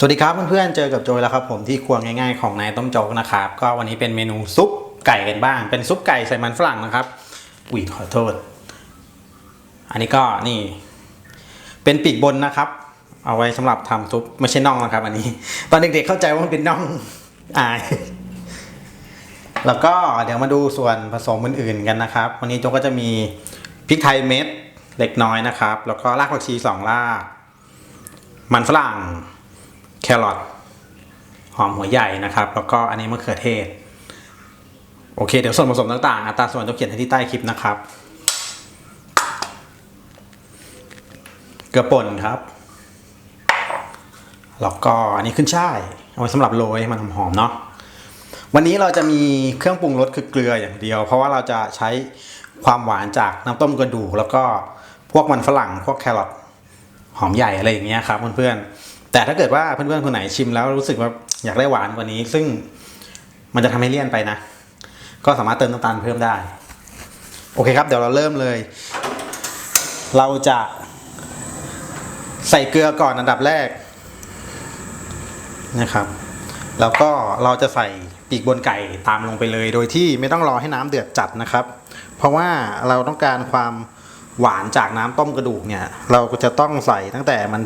สวัสดีครับเพื่อนๆ เจอกับโจยแล้วครับผมที่ครัวง่ายๆของนายต้มโจ๊กนะครับ ก็วันนี้เป็นเมนูซุปไก่กันบ้าง เป็นซุปไก่ใส่มันฝรั่งนะครับอุ้ยขอโทษ อันนี้ก็นี่ เป็นปีกบนนะครับ เอาไว้สำหรับทำซุปไม่ใช่น่องนะครับ อันนี้ ตอนเด็กๆเข้าใจว่ามันเป็นน่องอาย แล้วก็เดี๋ยวมาดูส่วนผสมอื่นๆกันนะครับ วันนี้โจ๊กก็จะมีพริกไทยเม็ดเล็กน้อยนะครับ แล้วก็รากผักชีสองราก มันฝรั่ง รอทหอมหัวใหญ่นะครับ แล้วก็อันนี้มะเขือเทศ โอเค เดี๋ยวส่วนผสมต่างๆอัตราส่วนจะเขียนให้ที่ใต้คลิปนะครับ เกลือป่นครับ แล้วก็อันนี้ขึ้นช่าย เอาไว้สำหรับโรยมันหอมๆเนาะวันนี้เราจะมีเครื่องปรุงรสคือเกลืออย่างเดียว เพราะว่าเราจะใช้ความหวานจากน้ำต้มกระดูก แล้วก็พวกมันฝรั่งพวกแครอทหอมใหญ่อะไรอย่างเงี้ยครับเพื่อนๆ แต่ถ้าเกิดว่าเพื่อนๆคนไหนชิมแล้วรู้สึกว่าอยากได้หวานกว่านี้ ซึ่งมันจะทำให้เลี่ยนไปนะ ก็สามารถเติมน้ำตาลเพิ่มได้ โอเคครับ เดี๋ยวเราเริ่มเลย เราจะใส่เกลือก่อนอันดับแรกนะครับ แล้วก็เราจะใส่ปีกบนไก่ตามลงไปเลย โดยที่ไม่ต้องรอให้น้ำเดือดจัดนะครับ เพราะว่าเราต้องการความหวานจากน้ำต้มกระดูกเนี่ย เราก็จะต้องใส่ตั้งแต่มัน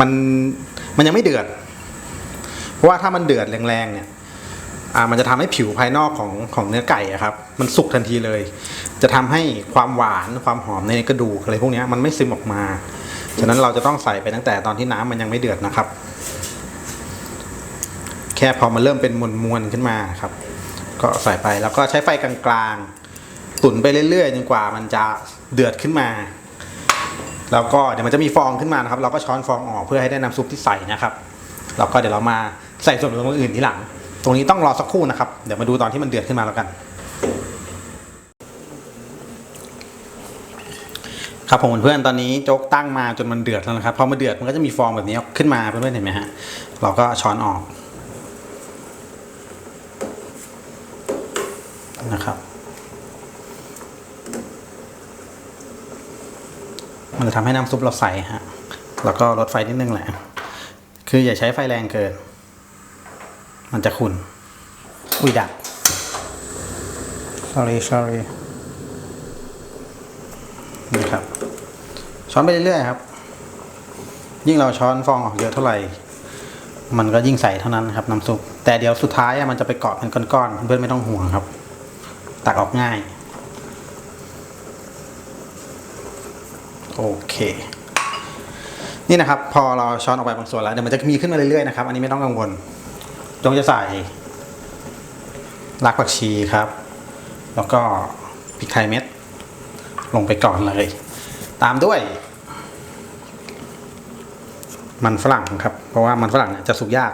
มันมันยังไม่เดือด เพราะว่าถ้ามันเดือดแรงๆเนี่ยอ่ามันจะทำให้ผิวภายนอกของของเนื้อไก่อะครับ มันสุกทันทีเลย จะทำให้ความหวานความหอมในกระดูกอะไรพวกนี้มันไม่ซึมออกมา ฉะนั้นเราจะต้องใส่ไปตั้งแต่ตอนที่น้ำมันยังไม่เดือดนะครับ แค่พอมันเริ่มเป็นมวลมวลๆขึ้นมาครับ ก็ใส่ไปแล้วก็ใช้ไฟกลางๆตุ๋นไปเรื่อยๆจนกว่ามันจะเดือดขึ้นมา แล้วก็เดี๋ยวมันจะมีฟองขึ้นมานะครับ เราก็ช้อนฟองออกเพื่อให้ได้น้ำซุปที่ใส่นะครับแล้วก็เดี๋ยวเรามาใส่ส่วนผสมอื่นทีหลัง ตรงนี้ต้องรอสักครู่นะครับ เดี๋ยวมาดูตอนที่มันเดือดขึ้นมาแล้วกัน ครับผมเพื่อนตอนนี้โจ๊กตั้งมาจนมันเดือดแล้วนะครับพอมันเดือดมันก็จะมีฟองแบบนี้ขึ้นมาเพื่อนๆเห็นไหมฮะเราก็ช้อนออกนะครับ มันจะทำให้น้ำซุปเราใสฮะ แล้วก็ลดไฟนิดนึงแหละ คืออย่าใช้ไฟแรงเกิน มันจะขุ่น อุ้ยดับ sorry sorry นี่ครับ ช้อนไปเรื่อยๆครับ ยิ่งเราช้อนฟองออกเยอะเท่าไหร่ มันก็ยิ่งใสเท่านั้นครับน้ำซุป แต่เดี๋ยวสุดท้ายอะมันจะไปเกาะเป็นก้อนๆ เพื่อนไม่ต้องห่วงครับ ตักออกง่าย โอเค นี่นะครับ พอเราช้อนออกไปบางส่วนแล้วเดี๋ยวมันจะมีขึ้นมาเรื่อยๆนะครับ อันนี้ไม่ต้องกังวลจงจะใส่รากผักชีครับ แล้วก็พริกไทยเม็ด ลงไปก่อนเลย ตามด้วย มันฝรั่งครับ เพราะว่ามันฝรั่งเนี่ยจะสุกยาก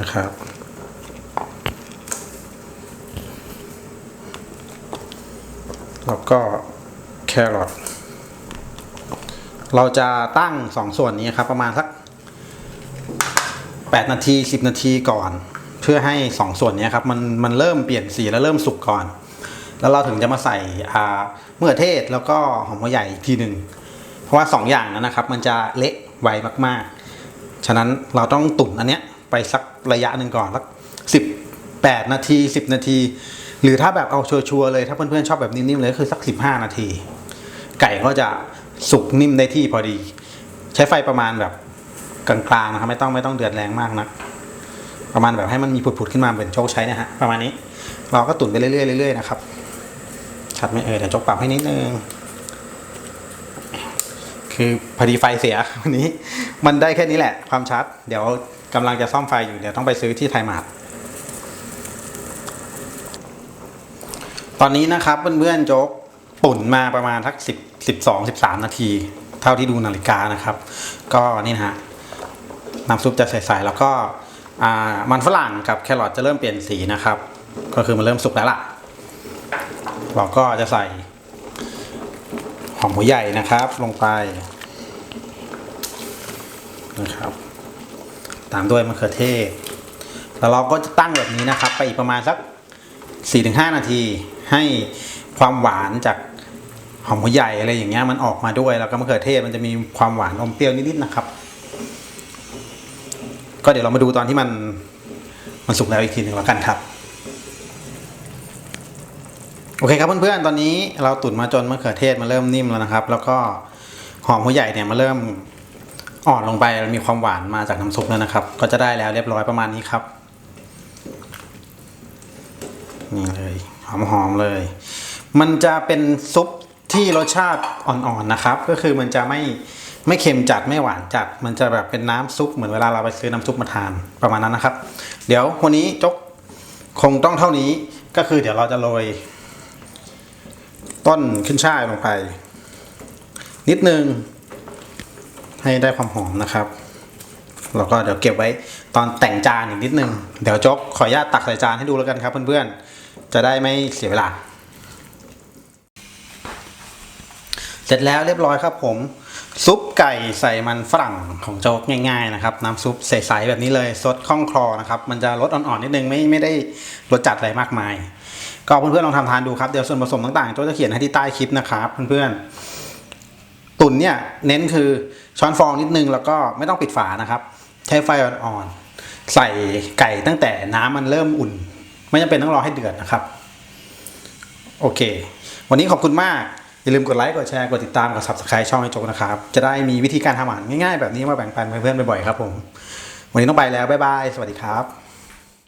นะครับ แล้วก็แครอทเราจะตั้งสองส่วนนี้ครับ ประมาณสัก 8 นาที 10 นาทีก่อน เพื่อให้สองส่วนนี้ครับมันมันเริ่มเปลี่ยนสีแล้วเริ่มสุกก่อน แล้วเราถึงจะมาใส่อ่ามะเขือเทศแล้วก็หอมหัวใหญ่อีกทีหนึ่งเพราะว่าสองอย่างนั้นนะครับ มันจะเละไวมากๆ ฉะนั้นเราต้องตุ๋นอันเนี้ยไปสักระยะหนึ่งก่อนสักสิบแปดนาทีสิบนาที หรือถ้าแบบเอาชัวร์เลยถ้าเพื่อนๆชอบแบบนิ่มๆเลยก็คือสักสิบห้านาที ไก่ก็จะสุกนิ่มได้ที่พอดี ใช้ไฟประมาณแบบกลางๆนะครับไม่ต้องไม่ต้องเดือดแรงมากนะประมาณแบบให้มันมีผุดๆขึ้นมาเหมือนโชคใช้นะฮะประมาณนี้ เราก็ตุ๋นไปเรื่อยๆเรื่อยๆนะครับชัดไหมเออเดี๋ยวจกปรับให้นิดนึงคือพอดีไฟเสียวันนี้ มันได้แค่นี้แหละความชัด เดี๋ยวกำลังจะซ่อมไฟอยู่เดี๋ยวต้องไปซื้อที่ไทยมาร์ ตอนนี้นะครับเพื่อนๆโจ๊กตุ๋นมาประมาณทักสิบสิบสองสิบสามนาที เท่าที่ดูนาฬิกานะครับ ก็นี่นะฮะน้ำซุปจะใสๆแล้วก็อ่ามันฝรั่งกับแครอทจะเริ่มเปลี่ยนสีนะครับ ก็คือมันเริ่มสุกแล้วล่ะ เราก็จะใส่หอมหัวใหญ่นะครับ ลงไปนะครับ ตามด้วยมะเขือเทศ แล้วเราก็จะตั้งแบบนี้นะครับ ไปอีกประมาณสัก4-5 นาที ให้ความหวานจากหอมหัวใหญ่อะไรอย่างเงี้ยมันออกมาด้วยแล้วก็มะเขือเทศมันจะมีความหวานอมเปรี้ยวนิดๆนะครับ ก็เดี๋ยวเรามาดูตอนที่มันมันสุกแล้วอีกทีหนึ่งแล้วกันครับโอเคครับเพื่อนๆตอนนี้เราตุ๋นมาจนมะเขือเทศมันเริ่มนิ่มแล้วนะครับ แล้วก็หอมหัวใหญ่เนี่ยมันเริ่มอ่อนลงไปมีความหวานมาจากน้ำซุปแล้วนะครับ ก็จะได้แล้วเรียบร้อยประมาณนี้ครับ นี่เลยหอมๆเลย มันจะเป็นซุปที่รสชาติอ่อนๆนะครับ ก็คือมันจะไม่ไม่เค็มจัดไม่หวานจัด มันจะแบบเป็นน้ำซุปเหมือนเวลาเราไปซื้อน้ำซุปมาทานประมาณนั้นนะครับ เดี๋ยววันนี้จกคงต้องเท่านี้ก็คือเดี๋ยวเราจะโรยต้นขึ้นช่ายลงไป นิดนึงให้ได้ความหอมนะครับ แล้วก็เดี๋ยวเก็บไว้ตอนแต่งจานอีกนิดนึง เดี๋ยวจกขออนุญาตตักใส่จานให้ดูแล้วกันครับเพื่อนๆ จะได้ไม่เสียเวลา เสร็จแล้วเรียบร้อยครับผมซุปไก่ใส่มันฝรั่งของโจ๊กง่ายๆนะครับน้ำซุปใสๆแบบนี้เลยซดคล่องคลอนะครับมันจะรสอ่อนๆนิดนึงไม่ไม่ได้รสจัดอะไรมากมาย ก็เพื่อนๆลองทำทานดูครับเดี๋ยวส่วนผสมต่างๆโจ๊กจะเขียนให้ที่ใต้คลิปนะครับเพื่อนๆตุ๋นเนี่ยเน้นคือช้อนฟองนิดนึงแล้วก็ไม่ต้องปิดฝานะครับ ใช้ไฟอ่อนๆใส่ไก่ตั้งแต่น้ำมันเริ่มอุ่น ไม่จำเป็นต้องรอให้เดือดนะครับ โอเค วันนี้ขอบคุณมาก อย่าลืมกดไลค์กดแชร์กดติดตามกด subscribe ช่องไอโจกนะครับ จะได้มีวิธีการทำอาหารง่ายๆ แบบนี้มาแบ่งปันเพื่อนๆบ่อยๆครับผม วันนี้ต้องไปแล้วบ๊ายบายสวัสดีครับ